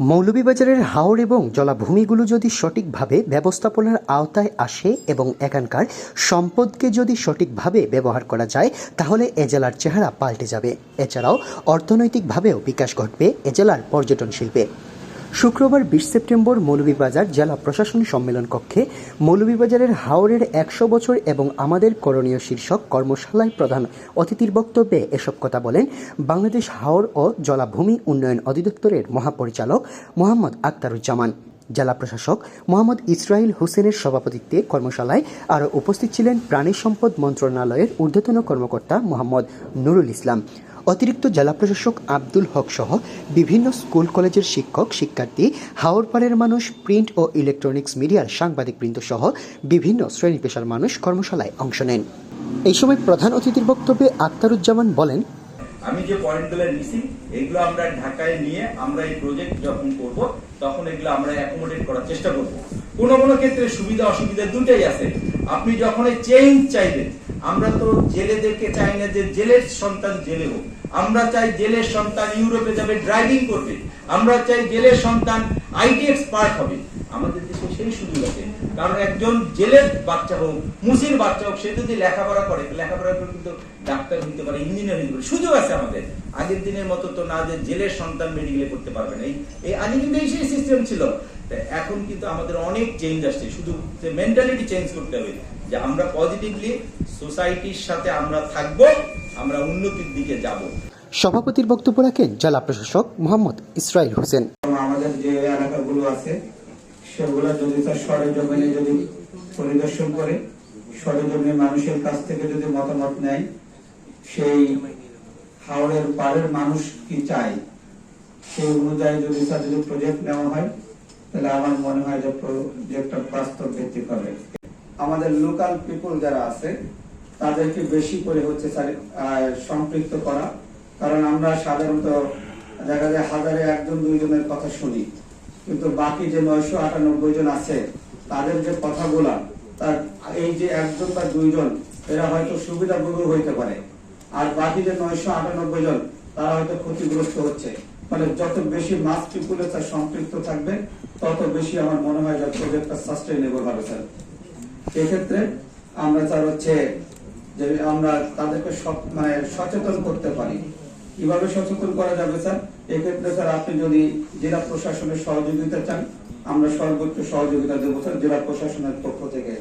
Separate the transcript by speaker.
Speaker 1: মৌলভীবাজারের হাওড় এবং জলাভূমিগুলো যদি সঠিকভাবে ব্যবস্থাপনার আওতায় আসে এবং এখানকার সম্পদকে যদি সঠিকভাবে ব্যবহার করা যায়, তাহলে এ জেলার চেহারা পাল্টে যাবে। এছাড়াও অর্থনৈতিকভাবেও বিকাশ ঘটবে এ জেলার পর্যটন শিল্পে। শুক্রবার বিশ সেপ্টেম্বর মৌলভীবাজার জেলা প্রশাসন সম্মেলন কক্ষে মৌলভীবাজারের হাওরের একশো বছর এবং আমাদের করণীয় শীর্ষক কর্মশালায় প্রধান অতিথির বক্তব্যে এসব কথা বলেন বাংলাদেশ হাওর ও জলাভূমি উন্নয়ন অধিদপ্তরের মহাপরিচালক মোহাম্মদ আক্তারুজ্জামান। জেলা প্রশাসক মোহাম্মদ ইসরাইল হোসেনের সভাপতিত্বে কর্মশালায় আরও উপস্থিত ছিলেন প্রাণী সম্পদ মন্ত্রণালয়ের ঊর্ধ্বতন কর্মকর্তা মোহাম্মদ নুরুল ইসলাম। অতিরিক্ত জেলা প্রশাসক আব্দুল হক সহ বিভিন্ন স্কুল কলেজের শিক্ষক, শিক্ষার্থী হাওরপাড়ের মানুষ, প্রিন্ট ও ইলেকট্রনিক্স মিডিয়ার সাংবাদিক সাংবাদিকবৃন্দ সহ বিভিন্ন শ্রেণি পেশার মানুষ কর্মশালায় অংশ নেন। এই সময় প্রধান অতিথির বক্তব্যে আক্তারুজ্জামান বলেন,
Speaker 2: আমি যে পয়েন্টগুলো নিছি, এগুলো আমরা ঢাকায় নিয়ে আমরা এই প্রজেক্ট যখন করব, তখন এগুলো আমরা অ্যাকোমোডেট করার চেষ্টা করব। কোনো কোনো ক্ষেত্রে সুবিধা অসুবিধা দুটাই আছে। আপনি যখন চেঞ্জ চাইবেন আমরা তো জেলেদেরকে চাই না যে জেলের সন্তান জেলে হোক। আমরা চাই জেলের সন্তান ইউরোপে যাবে, ড্রাইভিং করবে। আমরা চাই জেলের সন্তান আইটি এক্সপার্ট হবে। আমাদের দেশে সেই সুযোগ আছে। কারণ একজন জেলের বাচ্চা হোক মুসির বাচ্চা হোক সে যদি লেখাপড়া করে লেখাপড়া করে কিন্তু ডাক্তার হইতে পারে ইঞ্জিনিয়ার হইতে পারে সুযোগ আছে আমাদের। আগের দিনের মতো তো না যে জেলের সন্তান মেডিকেলে করতে পারবে না। এই- এই আগে কিন্তু এই সেই সিস্টেম ছিল। এখন কিন্তু আমাদের অনেক চেঞ্জ আসছে। শুধু মেন্টালিটি চেঞ্জ করতে হবে যে আমরা পজিটিভলি সোসাইটির সাথে আমরা থাকব আমরা উন্নতির দিকে যাব।
Speaker 1: সভাপতির বক্তব্য রাখেন জেলা প্রশাসক মোহাম্মদ ইসরাইল হোসেন।
Speaker 3: আমাদের যে এলাকাগুলো আছে সেগুলো যদি তার সরেজমিনে যদি পরিদর্শন করে সরেজমিনে মানুষের কাছ থেকে যদি মতামত নেয়, সেই হাওড়ের পাড়ের মানুষ কি চায়? সেই অনুযায়ী যদি তার যদি প্রজেক্ট নেওয়া হয়, তাহলে আমার মনে হয় যে প্রজেক্টটা বাস্তব ভিত্তিক হবে। আমাদের লোকাল পিপল যারা আছে, তাদেরকে বেশি করে হচ্ছে সম্পৃক্ত করা। কারণ আমরা সাধারণত দেখা যায় হাজারে একজন দুইজনের কথা শুনি। কিন্তু বাকি যে নয়শো আটানব্বই জন আছে, তাদের যে কথাগুলা, তার এই যে একজন বা দুইজন, এরা হয়তো সুবিধাভোগী হইতে পারে। আর বাকি যে নয়শো আটানব্বই জন, তারা হয়তো ক্ষতিগ্রস্ত হচ্ছে। মানে যত বেশি মাস পিপুলে তার সম্পৃক্ত থাকবে, তত বেশি আমার মনে হয় যে প্রজেক্টটা সাস্টেইনেবল হবে, স্যার। এক্ষেত্রে আমরা স্যার হচ্ছে যে আমরা তাদেরকে সব- মানে সচেতন করতে পারি। কীভাবে সচেতন করা যাবে, স্যার? এক্ষেত্রে, স্যার, আপনি যদি জেলা প্রশাসনের সহযোগিতা চান, আমরা সর্বোচ্চ সহযোগিতা দেবো, স্যার, জেলা প্রশাসনের পক্ষ থেকে।